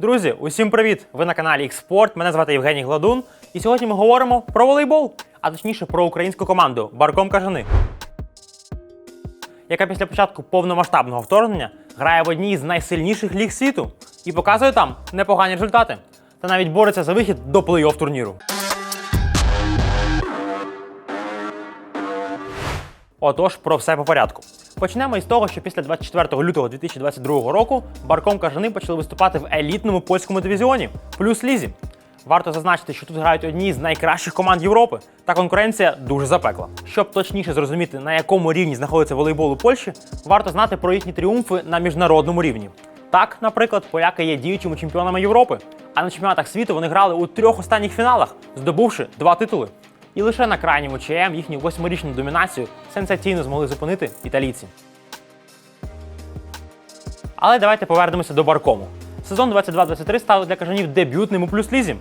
Друзі, усім привіт! Ви на каналі Xport, Мене звати Євгеній Гладун. І сьогодні ми говоримо про волейбол, а точніше про українську команду Барком Кажани, яка після початку повномасштабного вторгнення грає в одній з найсильніших ліг світу і показує там непогані результати. Та навіть бореться за вихід до плей-офф турніру. Отож, про все по порядку. Почнемо із того, що після 24 лютого 2022 року Барком Кажани почали виступати в елітному польському дивізіоні плюс лізі. Варто зазначити, що тут грають одні з найкращих команд Європи, та конкуренція дуже запекла. Щоб точніше зрозуміти, на якому рівні знаходиться волейбол у Польщі, варто знати про їхні тріумфи на міжнародному рівні. Так, наприклад, поляки є діючими чемпіонами Європи, а на чемпіонатах світу вони грали у трьох останніх фіналах, здобувши два титули. І лише на крайньому ЧМ їхню восьмирічну домінацію сенсаційно змогли зупинити італійці. Але давайте повернемося до Баркому. Сезон 22-23 став для кажанів дебютним у плюс-лізі.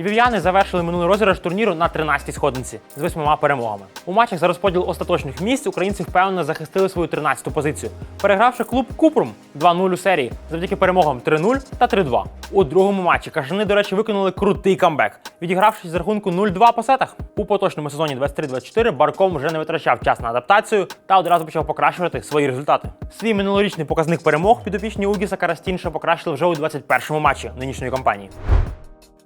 Львів'яни завершили минулий розіграш турніру на 13-й сходинці з восьмома перемогами. У матчах за розподіл остаточних місць українці впевнено захистили свою 13-ту позицію, перегравши клуб Купрум 2-0 у серії завдяки перемогам 3-0 та 3-2. У другому матчі кажани, до речі, виконали крутий камбек, відігравшись з рахунку 0-2 по сетах. У поточному сезоні 23-24 Барком вже не витрачав час на адаптацію та одразу почав покращувати свої результати. Свій минулорічний показник перемог підопічні Угіса Карастінша покращили вже у 21-му матчі нинішньої кампанії.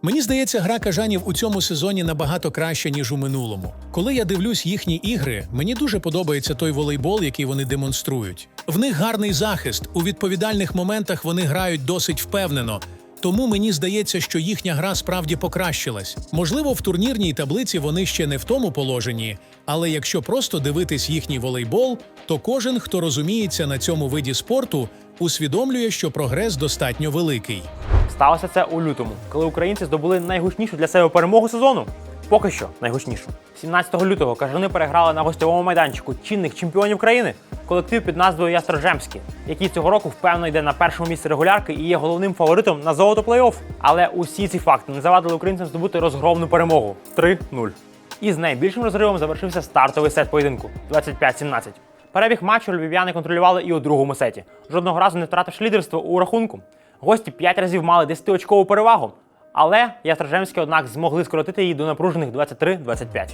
Мені здається, гра кажанів у цьому сезоні набагато краща, ніж у минулому. Коли я дивлюсь їхні ігри, мені дуже подобається той волейбол, який вони демонструють. В них гарний захист, у відповідальних моментах вони грають досить впевнено. Тому мені здається, що їхня гра справді покращилась. Можливо, в турнірній таблиці вони ще не в тому положенні, але якщо просто дивитись їхній волейбол, то кожен, хто розуміється на цьому виді спорту, усвідомлює, що прогрес достатньо великий. Сталося це у лютому, коли українці здобули найгучнішу для себе перемогу сезону. Поки що найгучнішу. 17 лютого кажани переграли на гостьовому майданчику чинних чемпіонів країни колектив під назвою Ястрожемський, який цього року впевнено йде на першому місці регулярки і є головним фаворитом на золото плей-офф. Але усі ці факти не завадили українцям здобути розгромну перемогу 3-0. І з найбільшим розривом завершився стартовий сет поєдинку 25-17. Перебіг матчу львів'яни контролювали і у другому сеті, жодного разу не втративши лідерство у рахунку. Гості 5 разів мали 10-очкову перевагу, але Ястрожемські, однак, змогли скоротити її до напружених 23-25.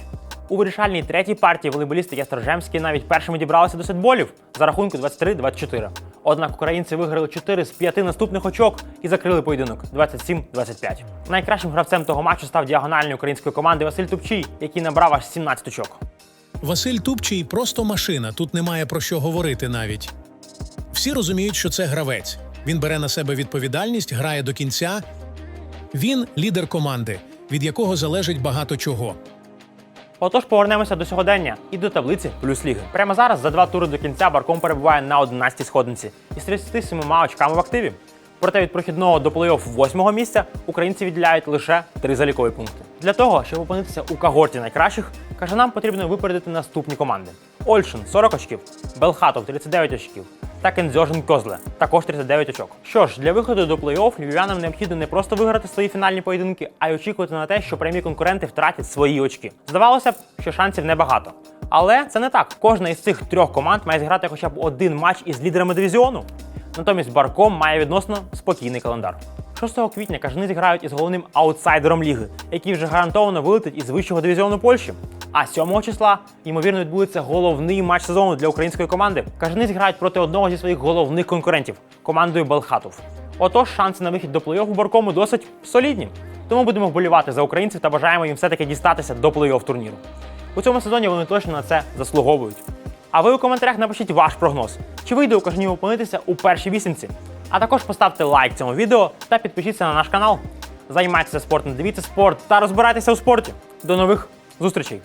У вирішальній третій партії волейболісти Ястрожемські навіть першими дібралися до сетболів за рахунку 23-24. Однак українці виграли 4 з 5 наступних очок і закрили поєдинок 27-25. Найкращим гравцем того матчу став діагональний української команди Василь Тупчий, який набрав аж 17 очок. Василь Тупчий просто машина, тут немає про що говорити навіть. Всі розуміють, що це гравець. Він бере на себе відповідальність, грає до кінця. Він лідер команди, від якого залежить багато чого. Отож, повернемося до сьогодення і до таблиці плюс ліги. Прямо зараз за два тури до кінця Барком перебуває на 11 сходинці із 37 очками в активі. Проте від прохідного до плей-офф восьмого місця українці відділяють лише три залікові пункти. Для того, щоб опинитися у когорті найкращих, кажанам потрібно випередити наступні команди: Ольшин 40 очків, Белхатов 39 очків та Кензьожин Козле також 39 очок. Що ж, для виходу до плей-офф львів'янам необхідно не просто виграти свої фінальні поєдинки, а й очікувати на те, що прямі конкуренти втратять свої очки. Здавалося б, що шансів небагато. Але це не так. Кожна із цих трьох команд має зіграти хоча б один матч із лідерами дивізіону. Натомість Барком має відносно спокійний календар. 6 квітня кажани зіграють із головним аутсайдером ліги, який вже гарантовано вилетить із вищого дивізіону Польщі. А 7 числа, ймовірно, відбудеться головний матч сезону для української команди. Кажани зіграють проти одного зі своїх головних конкурентів командою Белхатов. Отож, шанси на вихід до плей-офф у Баркому досить солідні. Тому будемо вболівати за українців та бажаємо їм все-таки дістатися до плей-офф турніру. У цьому сезоні вони точно на це заслуговують. А ви у коментарях напишіть ваш прогноз, чи вийде у кажанів опинитися у першій вісімці. А також поставте лайк цьому відео та підпишіться на наш канал. Займайтеся спортом, дивіться спорт та розбирайтеся у спорті. До нових зустрічей!